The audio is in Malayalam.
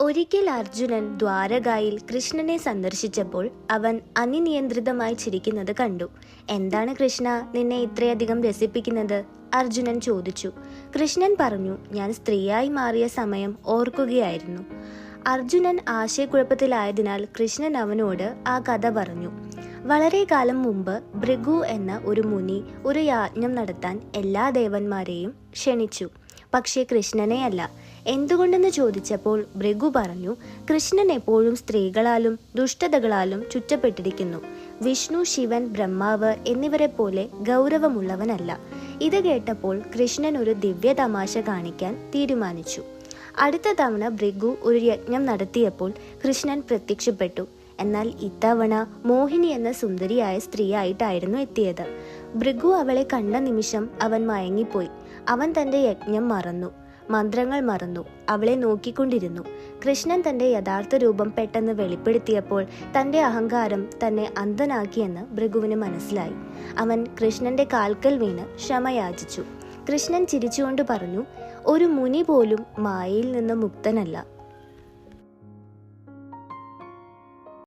ഒരിക്കൽ അർജുനൻ ദ്വാരകായിൽ കൃഷ്ണനെ സന്ദർശിച്ചപ്പോൾ അവൻ അനിയന്ത്രിതമായി ചിരിക്കുന്നത് കണ്ടു. എന്താണ് കൃഷ്ണ നിന്നെ ഇത്രയധികം രസിപ്പിക്കുന്നത്? അർജുനൻ ചോദിച്ചു. കൃഷ്ണൻ പറഞ്ഞു ഞാൻ സ്ത്രീയായി മാറിയ സമയം ഓർക്കുകയായിരുന്നു. അർജുനൻ ആശയക്കുഴപ്പത്തിലായതിനാൽ കൃഷ്ണൻ അവനോട് ആ കഥ പറഞ്ഞു. വളരെ കാലം മുമ്പ് ഭൃഗു എന്ന ഒരു മുനി ഒരു യാജ്ഞം നടത്താൻ എല്ലാ ദേവന്മാരെയും ക്ഷണിച്ചു. പക്ഷേ കൃഷ്ണനെയല്ല. എന്തുകൊണ്ടെന്ന് ചോദിച്ചപ്പോൾ ഭൃഗു പറഞ്ഞു കൃഷ്ണൻ എപ്പോഴും സ്ത്രീകളാലും ദുഷ്ടതകളാലും ചുറ്റപ്പെട്ടിരിക്കുന്നു. വിഷ്ണു ശിവൻ ബ്രഹ്മാവ് എന്നിവരെ പോലെ ഗൗരവമുള്ളവനല്ല. ഇത് കേട്ടപ്പോൾ കൃഷ്ണൻ ഒരു ദിവ്യ തമാശ കാണിക്കാൻ തീരുമാനിച്ചു. അടുത്ത തവണ ഭൃഗു ഒരു യജ്ഞം നടത്തിയപ്പോൾ കൃഷ്ണൻ പ്രത്യക്ഷപ്പെട്ടു. എന്നാൽ ഇത്തവണ മോഹിനി എന്ന സുന്ദരിയായ സ്ത്രീയായിട്ടായിരുന്നു എത്തിയത്. ഭൃഗു അവളെ കണ്ട നിമിഷം അവൻ മയങ്ങിപ്പോയി. അവൻ തന്റെ യജ്ഞം മറന്നു. മന്ത്രങ്ങൾ മറന്നു. അവളെ നോക്കിക്കൊണ്ടിരുന്നു. കൃഷ്ണൻ തന്റെ യഥാർത്ഥ രൂപം പെട്ടെന്ന് വെളിപ്പെടുത്തിയപ്പോൾ തന്റെ അഹങ്കാരം തന്നെ അന്ധനാക്കിയെന്ന് ഭൃഗുവിന് മനസ്സിലായി. അവൻ കൃഷ്ണന്റെ കാൽക്കൽ വീണ് ക്ഷമയാചിച്ചു. കൃഷ്ണൻ ചിരിച്ചുകൊണ്ട് പറഞ്ഞു ഒരു മുനി പോലും മായയിൽ നിന്ന് മുക്തനല്ല.